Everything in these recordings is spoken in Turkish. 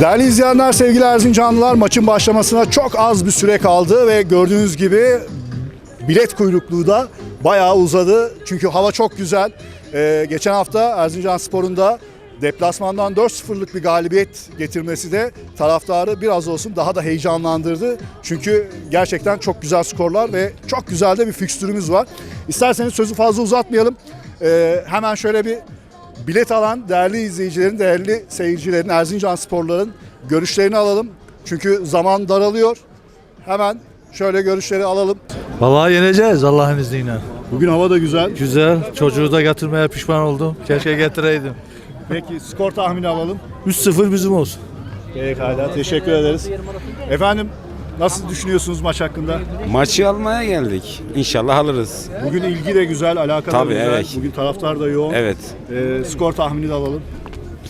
Değerli izleyenler, sevgili Erzincanlılar maçın başlamasına çok az bir süre kaldı ve gördüğünüz gibi bilet kuyrukluğu da bayağı uzadı. Çünkü hava çok güzel. Ee, geçen hafta Erzincan Spor'un da deplasmandan 4-0'lık bir galibiyet getirmesi de taraftarı biraz olsun daha da heyecanlandırdı. Çünkü gerçekten çok güzel skorlar ve çok güzel de bir fikstürümüz var. İsterseniz sözü fazla uzatmayalım. Ee, hemen şöyle bir bilet alan değerli izleyicilerin, değerli seyircilerin, Erzincan sporların görüşlerini alalım. Çünkü zaman daralıyor. Hemen şöyle görüşleri alalım. Vallahi yeneceğiz Allah'ın izniyle. Bugün hava da güzel. Güzel. Çocuğu da getirmeye pişman oldum. Keşke getireydim. Peki skor tahmini alalım. 3-0 bizim olsun. Pekala teşekkür ederiz. Efendim nasıl düşünüyorsunuz maç hakkında? Maçı almaya geldik. İnşallah alırız. Bugün ilgi de güzel, alaka da Tabii, güzel. evet. Bugün taraftar da yoğun. Evet. Ee, skor tahmini de alalım.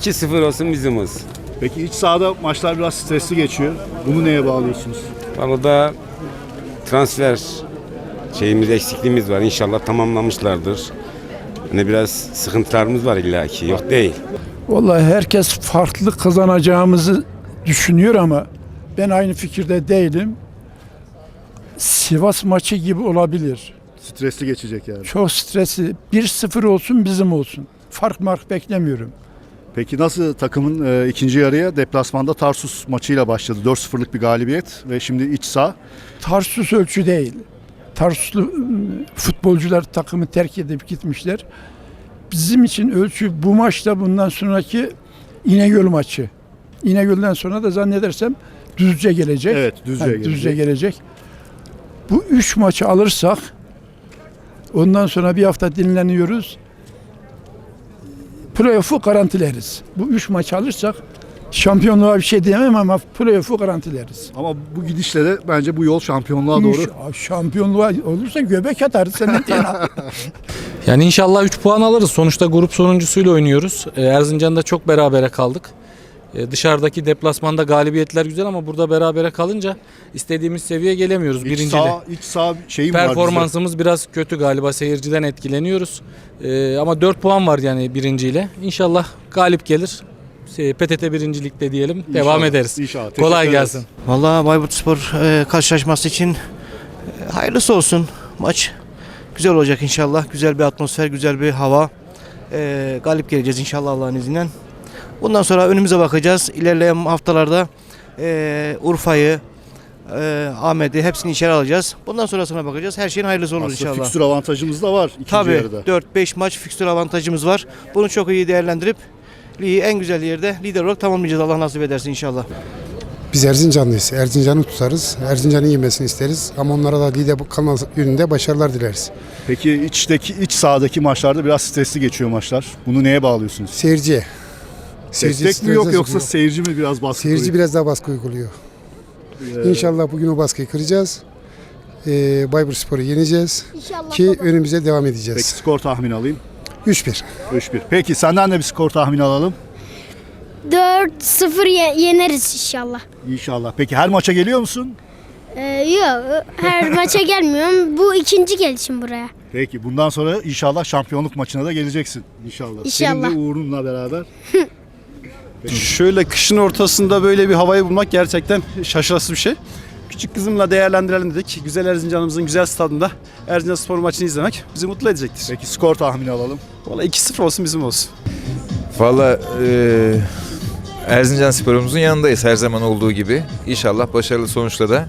2-0 olsun bizimiz. Peki iç sahada maçlar biraz stresli geçiyor. Bunu neye bağlıyorsunuz? Vallahi da transfer şeyimiz eksikliğimiz var. İnşallah tamamlamışlardır. Hani biraz sıkıntılarımız var illaki. Yok değil. Vallahi herkes farklı kazanacağımızı düşünüyor ama ben aynı fikirde değilim. Sivas maçı gibi olabilir. Stresli geçecek yani. Çok stresli. 1-0 olsun bizim olsun. Fark mark beklemiyorum. Peki nasıl takımın e, ikinci yarıya deplasmanda Tarsus maçıyla başladı. 4-0'lık bir galibiyet ve şimdi iç saha. Tarsus ölçü değil. Tarsuslu ıı, futbolcular takımı terk edip gitmişler. Bizim için ölçü bu maçta bundan sonraki İnegöl maçı. İnegöl'den sonra da zannedersem Düzce gelecek. Evet, Düzce gelecek. Düzce gelecek. Bu üç maçı alırsak ondan sonra bir hafta dinleniyoruz. Playoff'u garantileriz. Bu üç maçı alırsak şampiyonluğa bir şey diyemem ama playoff'u garantileriz. Ama bu gidişle de bence bu yol şampiyonluğa doğru. Şampiyonluğa olursa göbek atarız senin Yani inşallah 3 puan alırız. Sonuçta grup sonuncusuyla oynuyoruz. Ee, Erzincan'da çok berabere kaldık. Ee, dışarıdaki deplasmanda galibiyetler güzel ama burada berabere kalınca istediğimiz seviyeye gelemiyoruz İç birinciyle. sağ, iç sağ şeyim var. Performansımız biraz kötü galiba seyirciden etkileniyoruz. Ee, ama 4 puan var yani birinciyle. İnşallah galip gelir. Şey, PTT birincilikte diyelim. Devam İnşallah, ederiz. İnşallah. Kolay gelsin. Vallahi Bayburt Spor e, karşılaşması için e, hayırlısı olsun maç. Güzel olacak inşallah. Güzel bir atmosfer, güzel bir hava. E, galip geleceğiz inşallah Allah'ın izniyle. Bundan sonra önümüze bakacağız. İlerleyen haftalarda e, Urfa'yı, e, Ahmet'i hepsini içeri alacağız. Bundan sonrasına bakacağız. Her şeyin hayırlısı olur Aslında inşallah. fikstür avantajımız da var ikinci Tabii yarıda. 4-5 maç fikstür avantajımız var. Bunu çok iyi değerlendirip ligi en güzel yerde lider olarak tamamlayacağız Allah nasip ederse inşallah. Biz Erzincanlıyız. Erzincan'ı tutarız. Erzincan'ın yemesini isteriz. Ama onlara da lider kalma yönünde başarılar dileriz. Peki içteki iç sahadaki maçlarda biraz stresli geçiyor maçlar. Bunu neye bağlıyorsunuz? Seyirciye. Seyirci Destek mi yok yoksa sokuyor. seyirci mi biraz baskı Seyirci kuruyor? biraz daha baskı uyguluyor. Ee, İnşallah bugün o baskıyı kıracağız. Ee, Bayburt Spor'u yeneceğiz. İnşallah Ki baba. önümüze devam Peki edeceğiz. skor tahmini alayım. 3-1. 3-1. Peki senden de bir skor tahmini alalım. 4-0 ye- yeneriz inşallah. İnşallah. Peki her maça geliyor musun? Ee, yok her maça gelmiyorum. Bu ikinci gelişim buraya. Peki bundan sonra inşallah şampiyonluk maçına da geleceksin. İnşallah. Senin İnşallah. de uğrunla beraber. Şöyle kışın ortasında böyle bir havayı bulmak gerçekten şaşırtıcı bir şey. Küçük kızımla değerlendirelim dedik. Güzel Erzincan'ımızın güzel stadında Erzincan spor maçını izlemek bizi mutlu edecektir. Peki skor tahmini alalım. Valla 2-0 olsun bizim olsun. Valla e, Erzincan sporumuzun yanındayız her zaman olduğu gibi. İnşallah başarılı sonuçla da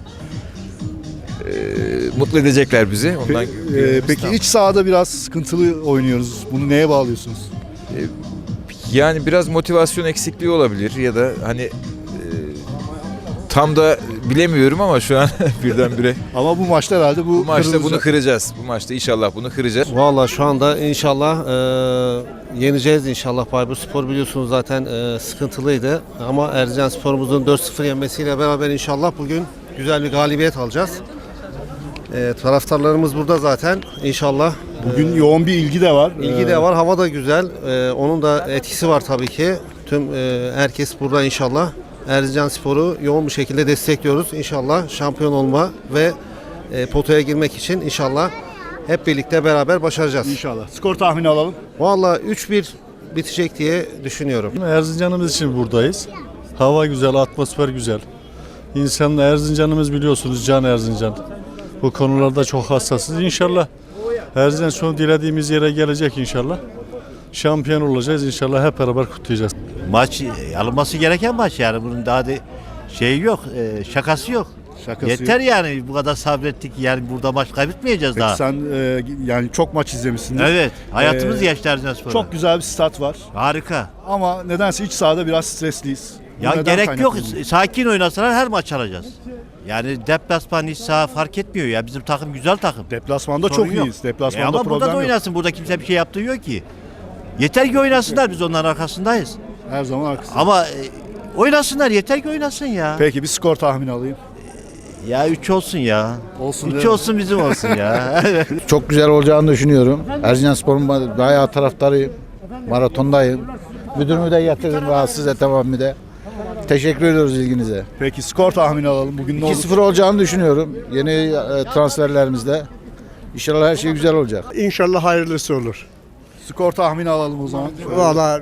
e, mutlu edecekler bizi. Ondan Pe- e, peki iç sahada biraz sıkıntılı oynuyoruz. Bunu neye bağlıyorsunuz? Yani biraz motivasyon eksikliği olabilir ya da hani e, tam da bilemiyorum ama şu an birdenbire Ama bu maçta herhalde bu, bu maçta bunu kıracağız. Bu maçta inşallah bunu kıracağız. Valla şu anda inşallah e, yeneceğiz inşallah. Bayburt Spor biliyorsunuz zaten e, sıkıntılıydı. Ama Erzincan Spor'umuzun 4-0 yenmesiyle beraber inşallah bugün güzel bir galibiyet alacağız. E, taraftarlarımız burada zaten inşallah. Bugün yoğun bir ilgi de var. İlgi Ee, de var, hava da güzel. E, onun da etkisi var tabii ki. Tüm e, herkes burada inşallah. Erzincan Spor'u yoğun bir şekilde destekliyoruz. İnşallah şampiyon olma ve e, potaya girmek için inşallah hep birlikte beraber başaracağız. İnşallah. Skor tahmini alalım. Valla 3-1 bitecek diye düşünüyorum. Erzincan'ımız için buradayız. Hava güzel, atmosfer güzel. İnsan Erzincan'ımız biliyorsunuz Can Erzincan. Bu konularda çok hassasız. İnşallah Erzincan son dilediğimiz yere gelecek inşallah. Şampiyon olacağız inşallah hep beraber kutlayacağız. Maç alınması gereken maç yani bunun daha da şey yok, e, şakası yok. Şakası Yeter yok. yani bu kadar sabrettik yani burada maç kaybetmeyeceğiz Peki daha. sen e, yani çok maç izlemişsindir. Evet, hayatımız Ee, geçti Erzincanspor'da. Çok güzel bir stat var. harika. Ama nedense iç sahada biraz stresliyiz. Bu Ya neden gerek yok. Sakin oynasalar her maç alacağız. Yani deplasman iç saha fark etmiyor ya. Bizim takım güzel takım. Deplasmanda Sorun çok yok. iyiyiz. E Deplasmanda ama problem burada da yok. oynasın. Burada kimse bir şey yaptığı yok ki. Yeter ki oynasınlar biz onların arkasındayız. Her zaman arkasında. Ama e, oynasınlar yeter ki oynasın ya. Peki bir skor tahmini alayım. Ya 3 olsun ya. Olsun 3 değil mi? olsun bizim olsun ya. Çok güzel olacağını düşünüyorum. Erzincan Spor'un bayağı taraftarıyım. Maratondayım. Müdürümü de getirdim rahatsız etemem de. Teşekkür ediyoruz ilginize. Peki skor tahmini alalım. Bugün ne olur? 2-0 olacağını düşünüyorum. Yeni e, transferlerimizde. İnşallah her şey güzel olacak. İnşallah hayırlısı olur. Skor tahmini alalım o zaman. Valla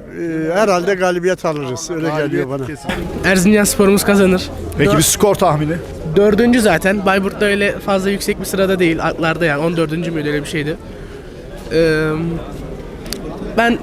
herhalde galibiyet alırız. Öyle Galibiyet kesin. Erzincan sporumuz kazanır. Peki bir skor tahmini. Dördüncü zaten. Bayburt'ta öyle fazla yüksek bir sırada değil. Atlarda yani 14. müydü öyle bir şeydi. Ee, ben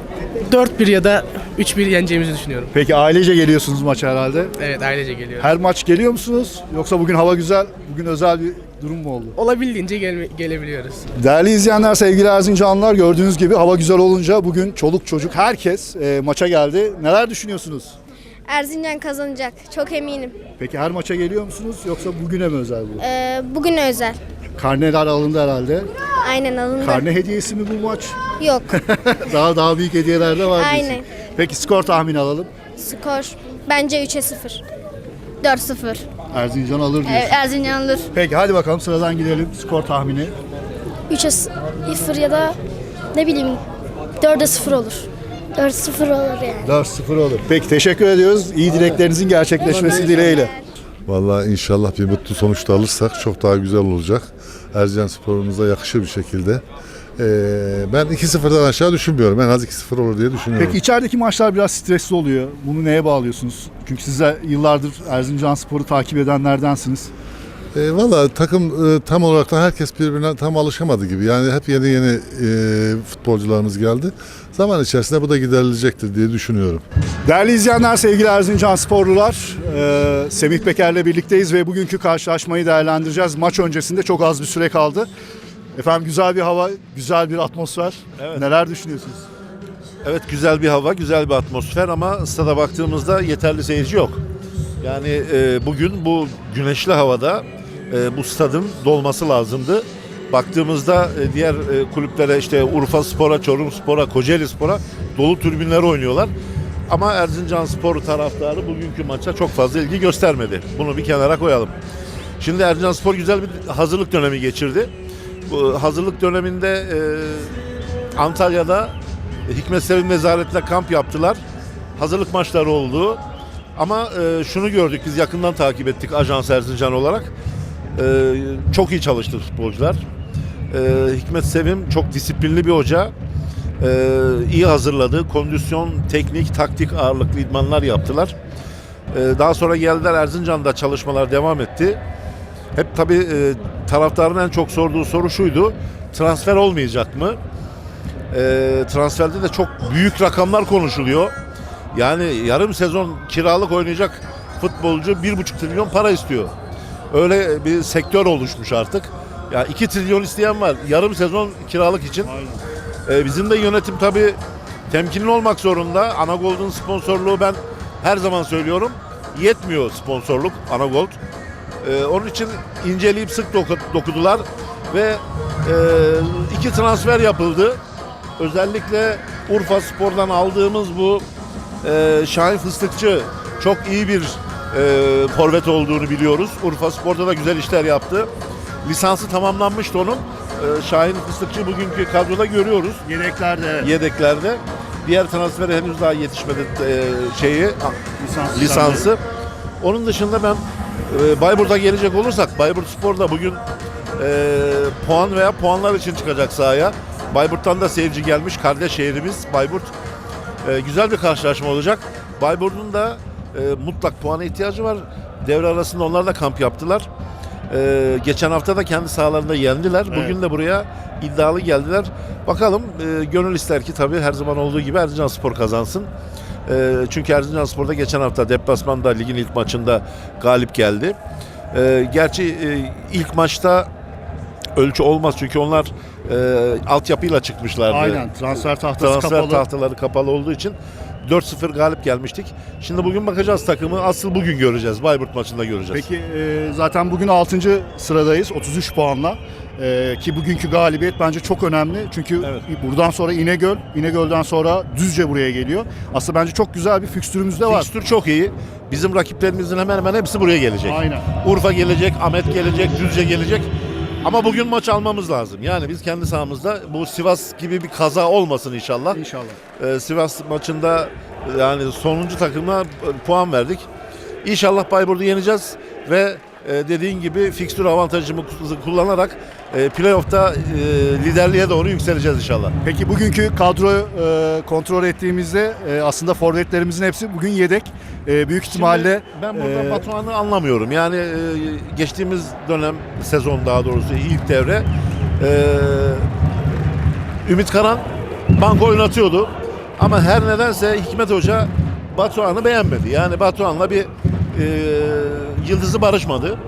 4-1 ya da 3-1 yeneceğimizi düşünüyorum. Peki ailece geliyorsunuz maça herhalde. Evet ailece geliyoruz. Her maç geliyor musunuz? Yoksa bugün hava güzel, bugün özel bir durum mu oldu? Olabildiğince gelme- gelebiliyoruz. Değerli izleyenler, sevgili Erzincanlılar gördüğünüz gibi hava güzel olunca bugün çoluk çocuk herkes e, maça geldi. Neler düşünüyorsunuz? Erzincan kazanacak. Çok eminim. Peki her maça geliyor musunuz yoksa bugüne mi özel bu? Ee, bugün özel. Karneler alındı herhalde. Aynen alındı. Karne hediyesi mi bu maç? Yok. daha daha büyük hediyeler de var. diyorsun. Aynen. Peki skor tahmini alalım. Skor bence 3'e 0. 4-0. Erzincan alır diyorsun. Evet, Erzincan alır. Peki hadi bakalım sıradan gidelim. Skor tahmini. 3'e 0 ya da ne bileyim 4'e 0 olur. 4-0 olur yani. 4-0 olur. Peki teşekkür ediyoruz. İyi dileklerinizin gerçekleşmesi dileğiyle. Vallahi inşallah bir mutlu sonuçta alırsak çok daha güzel olacak. Erzincan sporumuza yakışır bir şekilde. Ee, ben 2-0'dan aşağı düşünmüyorum. En az 2-0 olur diye düşünüyorum. Peki içerideki maçlar biraz stresli oluyor. Bunu neye bağlıyorsunuz? Çünkü siz de yıllardır Erzincan Spor'u takip edenlerdensiniz. Ee, Valla takım e, tam olarak da herkes birbirine tam alışamadı gibi. Yani hep yeni yeni e, futbolcularımız geldi. Zaman içerisinde bu da giderilecektir diye düşünüyorum. Değerli izleyenler, sevgili Erzincan sporlular, e, Semih Peker'le birlikteyiz ve bugünkü karşılaşmayı değerlendireceğiz. Maç öncesinde çok az bir süre kaldı. Efendim güzel bir hava, güzel bir atmosfer. Evet. Neler düşünüyorsunuz? Evet güzel bir hava, güzel bir atmosfer ama stada baktığımızda yeterli seyirci yok. Yani e, bugün bu güneşli havada e, bu stadın dolması lazımdı. Baktığımızda e, diğer e, kulüplere işte Urfa Spor'a, Çorum Spor'a, Kocaeli Spor'a dolu tribünler oynuyorlar. Ama Erzincan Spor taraftarı bugünkü maça çok fazla ilgi göstermedi. Bunu bir kenara koyalım. Şimdi Erzincan Spor güzel bir hazırlık dönemi geçirdi. Bu hazırlık döneminde e, Antalya'da Hikmet Sevim Nezaret'le kamp yaptılar. Hazırlık maçları oldu. Ama e, şunu gördük biz yakından takip ettik Ajans Erzincan olarak. E, çok iyi çalıştı futbolcular. E, Hikmet Sevim çok disiplinli bir hoca. E, iyi hazırladı. Kondisyon, teknik, taktik ağırlıklı idmanlar yaptılar. E, daha sonra geldiler Erzincan'da çalışmalar devam etti. Hep tabii e, taraftarın en çok sorduğu soru şuydu. Transfer olmayacak mı? E, transferde de çok büyük rakamlar konuşuluyor. Yani yarım sezon kiralık oynayacak futbolcu 1,5 trilyon para istiyor. Öyle bir sektör oluşmuş artık. Ya 2 trilyon isteyen var yarım sezon kiralık için. E, bizim de yönetim tabii temkinli olmak zorunda. Anagold'un sponsorluğu ben her zaman söylüyorum. Yetmiyor sponsorluk Anagold. Ee, onun için inceleyip sık doku- dokudular ve e, iki transfer yapıldı. Özellikle Urfa Spor'dan aldığımız bu e, Şahin Fıstıkçı çok iyi bir e, forvet olduğunu biliyoruz. Urfa Spor'da da güzel işler yaptı. Lisansı tamamlanmıştı onun. E, Şahin Fıstıkçı bugünkü kadroda görüyoruz Yedeklerde evet. yedeklerde. Diğer transfere henüz daha yetişmedi e, şeyi Lisans lisansı. Onun dışında ben e, Bayburt'a gelecek olursak Bayburt Spor da bugün e, puan veya puanlar için çıkacak sahaya. Bayburt'tan da seyirci gelmiş. Kardeş şehrimiz Bayburt. E, güzel bir karşılaşma olacak. Bayburt'un da e, mutlak puana ihtiyacı var. Devre arasında onlar da kamp yaptılar. E, geçen hafta da kendi sahalarında yendiler. Bugün de buraya iddialı geldiler. Bakalım e, gönül ister ki tabii her zaman olduğu gibi Erzincan Spor kazansın. E, çünkü Erzincan Spor'da geçen hafta deplasmanda ligin ilk maçında galip geldi. E, gerçi e, ilk maçta ölçü olmaz çünkü onlar e, altyapıyla çıkmışlardı. Aynen transfer tahtası Transfer kapalı. tahtaları kapalı olduğu için 4-0 galip gelmiştik. Şimdi bugün bakacağız takımı. Asıl bugün göreceğiz. Bayburt maçında göreceğiz. Peki e, zaten bugün 6. sıradayız 33 puanla. E, ki bugünkü galibiyet bence çok önemli. Çünkü Evet. buradan sonra İnegöl, İnegöl'den sonra Düzce buraya geliyor. Aslında bence çok güzel bir fikstürümüz de var. Fikstür çok iyi. Bizim rakiplerimizin hemen hemen hepsi buraya gelecek. Aynen. Urfa gelecek, Ahmet gelecek, Düzce gelecek. Ama bugün maç almamız lazım. Yani biz kendi sahamızda bu Sivas gibi bir kaza olmasın inşallah. İnşallah. Ee, Sivas maçında yani sonuncu takıma puan verdik. İnşallah Bayburt'u yeneceğiz ve e, dediğin gibi fikstür avantajımızı kullanarak e, playoff'ta e, liderliğe doğru yükseleceğiz inşallah. Peki bugünkü kadroyu e, kontrol ettiğimizde e, aslında forvetlerimizin hepsi bugün yedek. E, büyük ihtimalle ben burada e, Batuhan'ı anlamıyorum. Yani e, geçtiğimiz dönem sezon daha doğrusu ilk devre e, Ümit Karan banko oynatıyordu. Ama her nedense Hikmet Hoca Batuhan'ı beğenmedi. Yani Batuhan'la bir yıldızı barışmadı.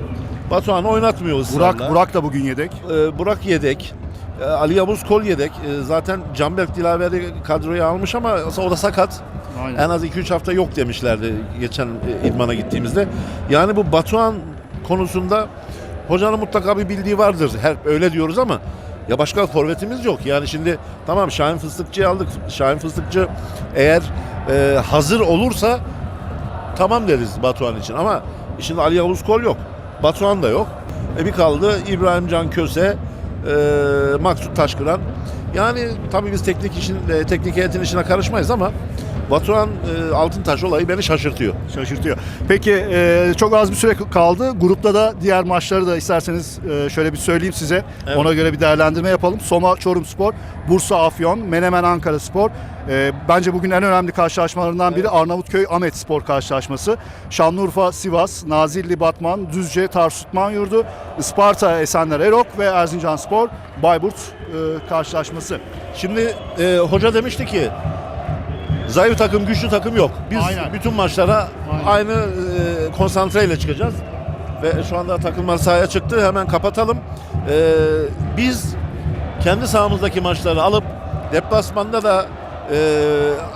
Batuhan'ı oynatmıyor ısrarla. Burak, Burak da bugün yedek. E, Burak yedek. E, Ali Yavuz Kol yedek. E, zaten Canberk Dilaveri kadroya almış ama o da sakat. Aynen. En az 2-3 hafta yok demişlerdi geçen e, idmana gittiğimizde. Yani bu Batuhan konusunda hocanın mutlaka bir bildiği vardır. Her öyle diyoruz ama ya başka forvetimiz yok. Yani şimdi tamam Şahin Fıstıkçı'yı aldık. Şahin Fıstıkçı eğer e, hazır olursa tamam deriz Batuhan için ama şimdi Ali Yavuz Kol yok. Batuhan da yok. E bir kaldı İbrahim Can Köse, e, Maksut Taşkıran. Yani tabii biz teknik işin e, teknik heyetin işine karışmayız ama Batuhan e, Altıntaş olayı beni şaşırtıyor. Şaşırtıyor. Peki e, çok az bir süre kaldı. Grupta da diğer maçları da isterseniz e, şöyle bir söyleyeyim size. Evet. Ona göre bir değerlendirme yapalım. Soma Çorum Spor, Bursa Afyon, Menemen Ankara Spor. E, bence bugün en önemli karşılaşmalarından biri Arnavutköy Ahmet Spor karşılaşması. Şanlıurfa Sivas, Nazilli Batman, Düzce Tarsus Yurdu, Isparta Esenler Erok ve Erzincan Spor Bayburt e, karşılaşması. Şimdi e, hoca demişti ki zayıf takım güçlü takım yok. Biz Aynen. bütün maçlara aynı e, konsantreyle çıkacağız. Ve şu anda takımlar sahaya çıktı. Hemen kapatalım. E, biz kendi sahamızdaki maçları alıp deplasmanda da e,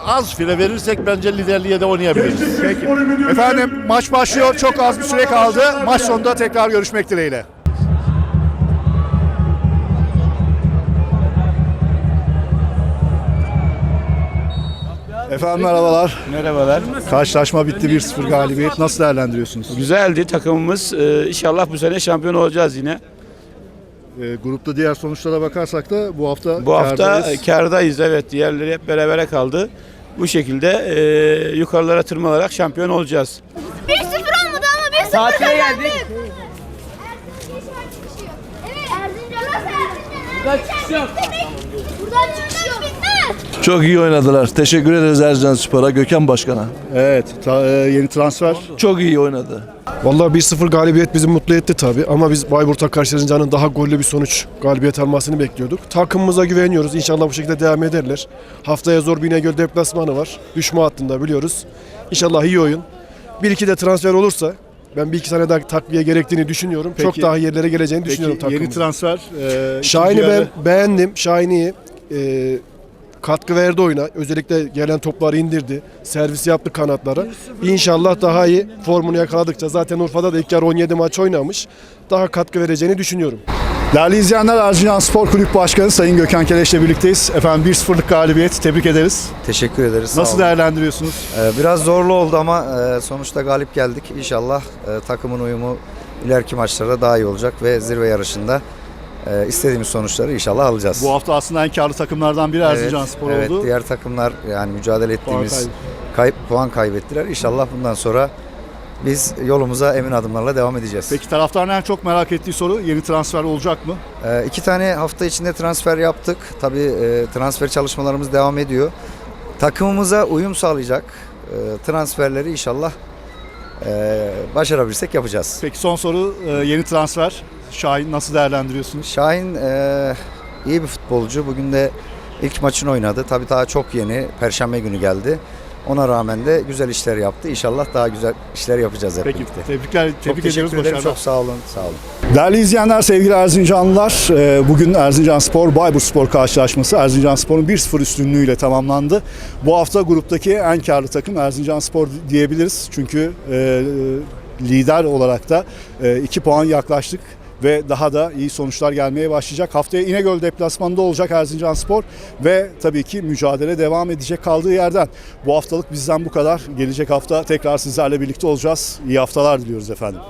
az fire verirsek bence liderliğe de oynayabiliriz. Peki. Efendim maç başlıyor. Çok az bir süre kaldı. Maç sonunda tekrar görüşmek dileğiyle. Efendim merhabalar. Merhabalar. Karşılaşma bitti 1-0 galibiyet. Nasıl değerlendiriyorsunuz? Güzeldi takımımız. Ee, inşallah bu sene şampiyon olacağız yine. Ee, grupta diğer sonuçlara bakarsak da bu hafta Bu hafta kârdayız. kardayız evet. Diğerleri hep berabere kaldı. Bu şekilde e, yukarılara tırmalarak şampiyon olacağız. 1-0 olmadı ama 1-0 Tatile geldik. Evet. Erzincan'a Buradan çıkış yok. Buradan çıkış. Çok iyi oynadılar. Teşekkür ederiz Ercan Spor'a, Gökhan Başkan'a. Evet, ta- e, yeni transfer. Çok iyi oynadı. Vallahi 1-0 galibiyet bizi mutlu etti tabii ama biz Bayburt'a karşı Erzincan'ın daha gollü bir sonuç galibiyet almasını bekliyorduk. Takımımıza güveniyoruz. İnşallah bu şekilde devam ederler. Haftaya zor bir İnegöl deplasmanı var. Düşme hattında biliyoruz. İnşallah iyi oyun. Bir iki de transfer olursa ben bir iki tane daha takviye gerektiğini düşünüyorum. Peki- Çok daha yerlere geleceğini Peki düşünüyorum yeni takımımızın. transfer. E, Şahin'i ben beğendim. Şahin'i e, katkı verdi oyuna. Özellikle gelen topları indirdi. Servis yaptı kanatlara. İnşallah daha iyi formunu yakaladıkça zaten Urfa'da da ilk yarı 17 maç oynamış. Daha katkı vereceğini düşünüyorum. Değerli izleyenler Erzincan Spor Kulüp Başkanı Sayın Gökhan Keleş'le birlikteyiz. Efendim 1-0'lık galibiyet tebrik ederiz. Teşekkür ederiz. Nasıl değerlendiriyorsunuz? Ee, Biraz zorlu oldu ama e, sonuçta galip geldik. İnşallah e, takımın uyumu ileriki maçlarda daha iyi olacak ve zirve yarışında e, istediğimiz sonuçları inşallah alacağız. Bu hafta aslında en karlı takımlardan biri Erzincan Spor evet, oldu. diğer takımlar yani mücadele ettiğimiz kaybı. kayıp puan kaybettiler. İnşallah bundan sonra biz yolumuza emin adımlarla devam edeceğiz. Peki taraftarın en çok merak ettiği soru yeni transfer olacak mı? Ee, iki tane hafta içinde transfer yaptık. Tabii e, transfer çalışmalarımız devam ediyor. Takımımıza uyum sağlayacak e, transferleri inşallah Ee, başarabilirsek yapacağız. Peki son soru e, yeni transfer. Şahin nasıl değerlendiriyorsunuz? Şahin e, iyi bir futbolcu. Bugün de ilk maçını oynadı. Tabii daha çok yeni. Perşembe günü geldi. Ona rağmen de güzel işler yaptı. İnşallah daha güzel işler yapacağız hep Peki birlikte. tebrikler, Çok tebrik teşekkür ediyoruz. ederim. Başarılar. Çok sağ olun. Sağ olun. Değerli izleyenler, sevgili Erzincanlılar, e, bugün Erzincan Spor Bayburt Spor karşılaşması Erzincan Spor'un 1-0 üstünlüğüyle tamamlandı. Bu hafta gruptaki en karlı takım Erzincan Spor diyebiliriz. Çünkü e, lider olarak da 2 puan yaklaştık ve daha da iyi sonuçlar gelmeye başlayacak. Haftaya İnegöl deplasmanında olacak Erzincan Spor ve tabii ki mücadele devam edecek kaldığı yerden. Bu haftalık bizden bu kadar. Gelecek hafta tekrar sizlerle birlikte olacağız. İyi haftalar diliyoruz efendim.